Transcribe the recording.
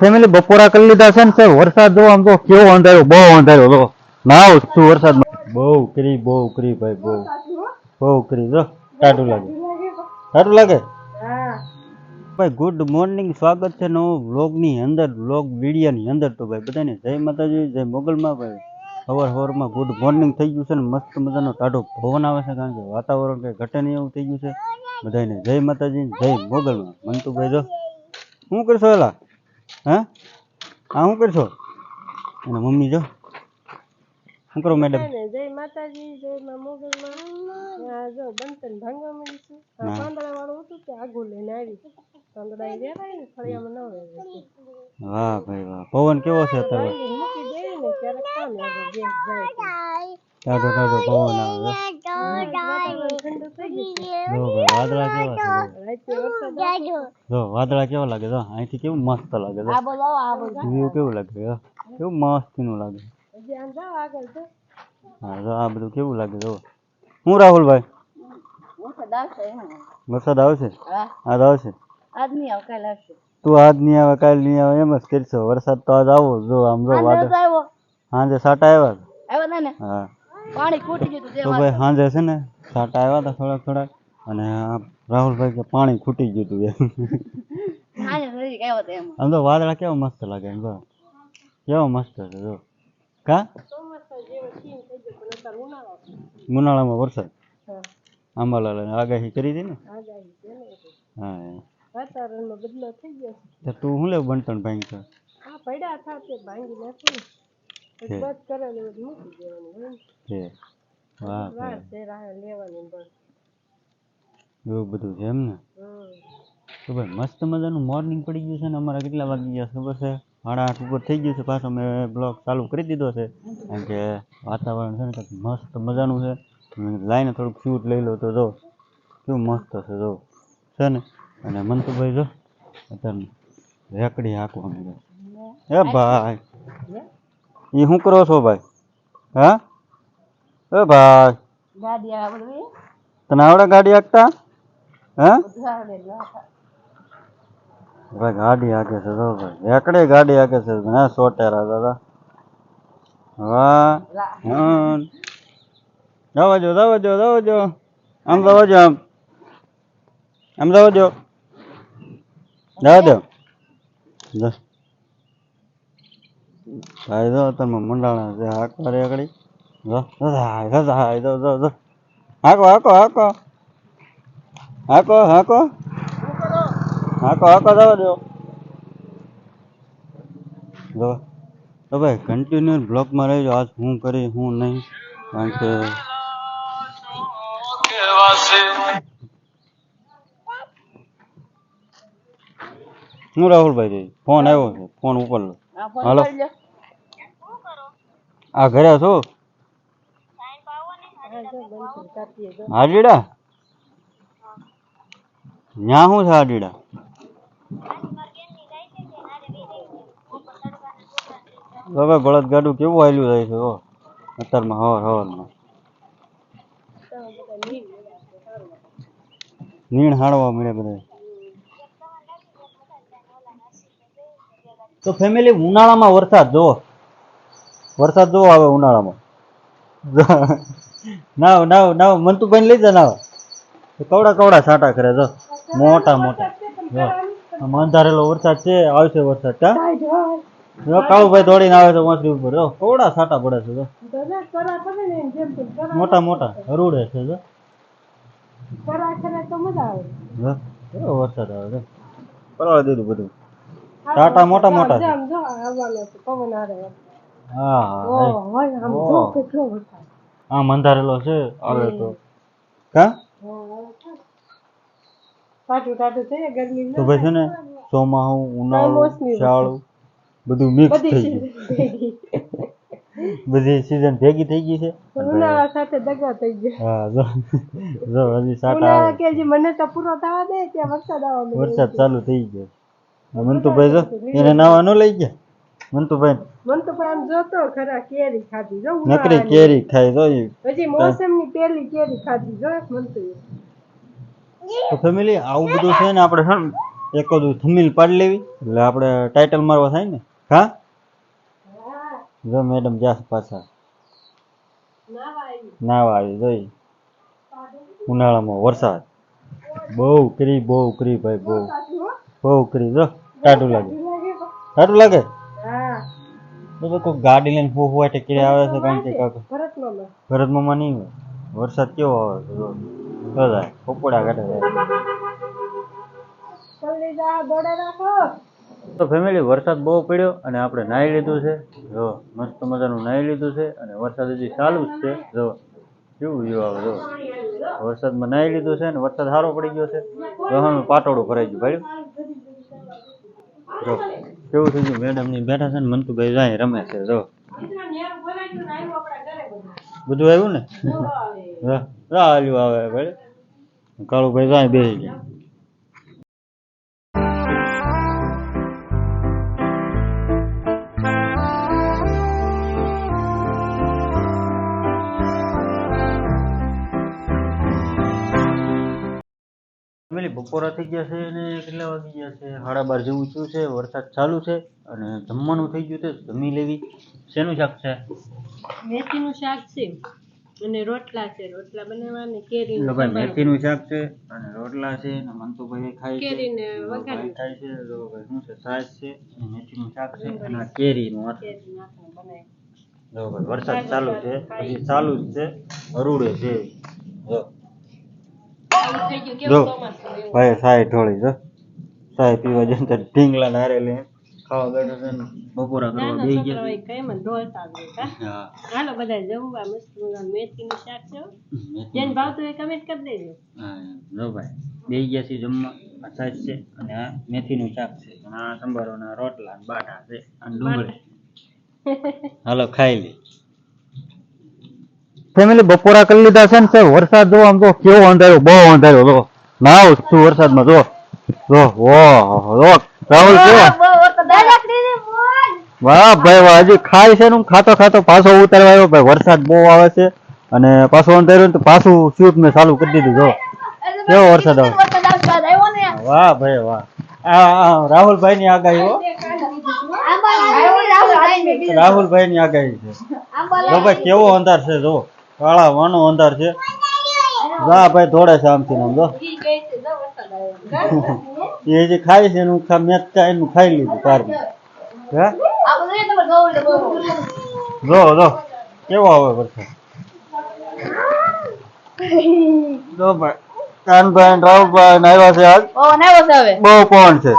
Family બપોરા કરી લીધા છે ને સાહેબ, વરસાદ જો આમ તો કેવો અંધાર્યો, બહુ અંધાર્યો જો. નાવ છું વરસાદ બહુ કરી બહુ કરી ભાઈ, બહુ. બહુ કરી જો. ટાટું લાગે. ટાટું લાગે? ભાઈ ગુડ મોર્નિંગ સ્વાગત છે નવો વ્લોગની અંદર, વ્લોગ વિડીયોની અંદર તો ભાઈ, બધાને જય માતાજી, જય મોગલમાં ભાઈ. હવર સવારમાં ગુડ મોર્નિંગ થઈ ગયું છે ને મસ્ત મજાનો ટાઢો પવન આવે છે, કારણ કે વાતાવરણ કંઈ ઘટે નહીં એવું થઈ ગયું છે. બધાને જય માતાજી, જય મોગલમાં. મંતુભાઈ જો. શું કરશો એલા? હા? આ શું કરશો? અને મમ્મી જો. શું કરો મેડમ જય માતાજી જય મા મોગલમાં. આ જો બંતન ભાંગવા માંડીશું. આ પાંદડા વાળું હતું તે આગું લઈને આવી. પાંદડા ને ફળિયામાં ન હોય વાહ ભાઈ વાહ. પવન કેવો છે અત્યારે મૂકી દઈએ ને ક્યારેક કામ લાગે જાય તો. ટાઢો ટાઢો પવન આવે. છે. વાદળા કેવા છે? જો. વાદળા કેવા લાગે જો અહીંથી કેવું મસ્ત લાગે જો વ્યૂ કેવું લાગે જો કેવું મસ્તીનું લાગે હજી આગળ તો હા જો આ બધું કેવું લાગે જો. હું રાહુલભાઈ? વરસાદ આવશે? આજ આવશે? આજ નહીં આવ કાલ આવશે. તું આજ નહીં આવે કાલ નહીં આવે એમ જ કરશો. વરસાદ તો આજ આવો જો આમ જો વાદળ. સાંજે સાટા આવ્યા આવ્યા ને? હા. પાણી ખૂટી ગયું તો ભાઈ સાંજે છે ને સાટા આવ્યા હતા થોડાક થોડાક અને આ રાહુલભાઈ કે પાણી ખૂટી ગયું હતું એમ. તો આમ તો વાદળા કેવા મસ્ત લાગે એમ તો. કેવા મસ્ત છે જો. કા? ચોમાસા જેવો સીન થઈ ગયો પણ અત્યારે ઉનાળો છે. ઉનાળામાં વરસાદ હા. આંબાલાલ આગાહી કરી હતી ને. હા તો તું શું લેવું બનતણ ભાઈ? પડ્યા હતા તે ભાંગી નાખું. કરેલું મૂકી દેવાનું વાર છે રાહ લેવાની બસ. એવું બધું છે એમ ને? તો ભાઈ મસ્ત મજાનું મોર્નિંગ પડી ગયું છે ને અમારા કેટલા વાગી ગયા ખબર છે? સાડા આઠ ઉપર થઈ ગયું છે પાછો મેં બ્લોગ ચાલુ કરી દીધો છે. કારણ કે વાતાવરણ છે ને કંઈક મસ્ત મજાનું છે. લાઈને થોડુંક શૂટ લઈ લો તો જો. કેવું મસ્ત છે જો. છે ને? અને મંતુભાઈ જો અત્યારે રેકડી હાંકવા મળે એ ભાઈ. એ શું કરો છો ભાઈ? હા? એ ભાઈ. ગાડી આ બધું તને આવડે ગાડી હાંકતા? હા? બધું આવડે ભાઈ ગાડી હાકે છે તો ભાઈ. એકડે ગાડી હાકે છે. ના સોટેરા દાદા વાહ હમ. જવા જો જવા જો જવા જો આમ જવા જો આમ. આમ જવા જો જવા દો. જા. ભાઈ જો તમે મંડાણા છે હાકવા રે એકડી જો હાય હાય જો જો જો હાકો હાકો હાકો હાકો હાકો હાકો હાકો જવા દો જો તો ભાઈ કન્ટિન્યુ બ્લોગમાં રહેજો આજ હું કરી હું નહીં કારણ કે હું રાહુલભાઈ જઈ ફોન આવ્યો છે ફોન ઉપર લો હાલો આ ઘરે છો? હાડીડા? ન્યા શું છે હાડીડા? હવે બળદ ગાડું કેવું હાલ્યું જાય છે અત્યારમાં હવાર હવારમાં. નીણ હાણવા મળે બધા તો ફેમિલી ઉનાળામાં વરસાદ જોવો વરસાદ જોવો આવે ઉનાળામાં નાવ નાવ નાવ મંતુભાઈ લઈ જા નાવ તો કવડા કવડા છાંટા કરે જો મોટા મોટા જો આમ અંધારેલો વરસાદ છે આવશે વરસાદ કા જો કાળુભાઈ દોડીને આવે છે વાંસળી ઉપર જો કવડા છાંટા પડે છે જો કરા કરા તમે ને જેમ તેમ કરા મોટા મોટા હરુડે છે જો વરસાદ આવે છે પરવાળી દીધું બધું ટાટા મોટા મોટા પવન આવે હા હોય આમ જો કેટલો વરસાદ. આમ અંધારેલો છે આવે તો. કા ટાટું ટાટું છે ગરમી તો ભાઈ છે ને ઉનાળું કમોસમી બધું મિક્સ થઈ ગયું. બધી સીઝન ભેગી થઈ ગઈ છે. ઉનાળા સાથે દગા થઈ ગયા. હા જો જો હજી સાટા કે હજી મને તો પૂરો થવા દે ત્યાં વરસાદ આવવા વરસાદ ચાલુ થઈ ગયો આ તો જો એને નાવા ન લઈ ગયા? મંતુભાઈ મને આમ જોતો ખરા કેરી ખાધી. જો નકરી કેરી ખાઈ જો હજી મોસમની પેલી કેરી ખાધી. જો મન તો તો ફેમિલી આવું બધું છે ને આપણે છે ને એકાદું થમીલ પાડી લેવી. એટલે આપણે ટાઇટલ મારવા થાય ને? હા? જો મેડમ જાસ પાછા. નાવા આવી જોઈ ઉનાળામાં વરસાદ. બહુ કરી બહુ કરી ભાઈ બહુ. બહુ કરી જો. ટાટું લાગે. ટાટું લાગે? તો કોઈ ગાડી લઈને ફૂ હોય એટલે કિરે આવે છે કારણ કે કાકા ભરત મામા ભરત મામા નહીં હોય. વરસાદ કેવો આવે છે જો. જો જાય. પોપડા કાઢે જાય તો ફેમિલી વરસાદ બહુ પડ્યો અને આપણે નાહી લીધું છે. જો મસ્ત મજાનું નાહી લીધું છે અને વરસાદ હજી ચાલુ જ છે. જો કેવું વ્યૂ આવે જો. વરસાદમાં નાહી લીધું છે અને વરસાદ સારો પડી ગયો છે. ગહાનું પાટોડું ભરાઈ ગયું ભાઈ જો. કેવું થઈ ગયું મેડમની બેઠા છે ને મંતુભાઈ જાય રમે છે જો. બધું આવ્યું ને? રાહ રા આલ્યું આવે ભાઈ કાળુભાઈ જાય બેસી ગયા ફેમિલી બપોરા થઈ ગયા છે અને કેટલા વાગી ગયા છે? સાડા બાર જેવું થયું છે વરસાદ ચાલુ છે અને જમવાનું થઈ ગયું છે જમી લેવી. શેનું શાક છે? મેથીનું શાક છે અને રોટલા છે. રોટલા બનાવવાની કેરી લો ભાઈ મેથીનું શાક છે અને રોટલા છે અને મંતુભાઈ ખાય છે. કેરીને વઘારી. ખાય છે. લો ભાઈ શું છે? સાસ છે અને મેથીનું શાક છે અને કેરીનું આ કેરી નાખીને બનાવી. લો ભાઈ વરસાદ ચાલુ છે. હજી ચાલુ જ છે. અરુડે છે. જો જો. ભાઈ સાય ઢોળી જો. સાય પીવા જઈને તો ઢીંગલા નારે લે. ખાવા બેઠો છે ને બપોરા કરવા બેસી ગયા. હોય કઈમાં ઢોળતા. હા. હાલો બધા જમવા મસ્ત મેથી નું શાક છે જેન ભાવતું હોય કમેન્ટ કરી દેજો. હા, જો ભાઈ બેસી ગયા છે જમવા. આ છે અને આ મેથીનું શાક છે. અને આ સંભારોના રોટલા ને બાટા છે. અને ડુંગળી. હાલો ખાઈ લે. ફેમિલી બપોરા કરી લીધા છે ને સાહેબ? વરસાદ જો આમ તો કેવો અંધાર્યો બહુ અંધાર્યો જો. નાવ છું વરસાદમાં જો. જો રાહુલ કેવો વાહ ભાઈ વાહ હજી ખાય છે ને હું? ખાતો ખાતો પાછો ઉતારવા આવ્યો ભાઈ વરસાદ બહુ આવે છે. અને પાછો અંધાર્યો તો પાછું શૂટ મેં ચાલુ કરી દીધું જો. કેવો વરસાદ આવે? વાહ ભાઈ વાહ. આ રાહુલભાઈ ની આગાહી હો. રાહુલભાઈ ની આગાહી છે. જો ભાઈ કેવો અંધાર છે જો. કાળા વાનો અંધાર છે. જા ભાઈ દોડે છે આમથી આમ જો. એ જે ખાય છે એનું ખા મેં એનું ખાઈ લીધું કારમાં હે? જો જો. કેવો આવે વરસાદ? જો ભાઈ કાનભાઈ રાવભાઈ આવ્યા છે આજ. બહુ કોણ છે.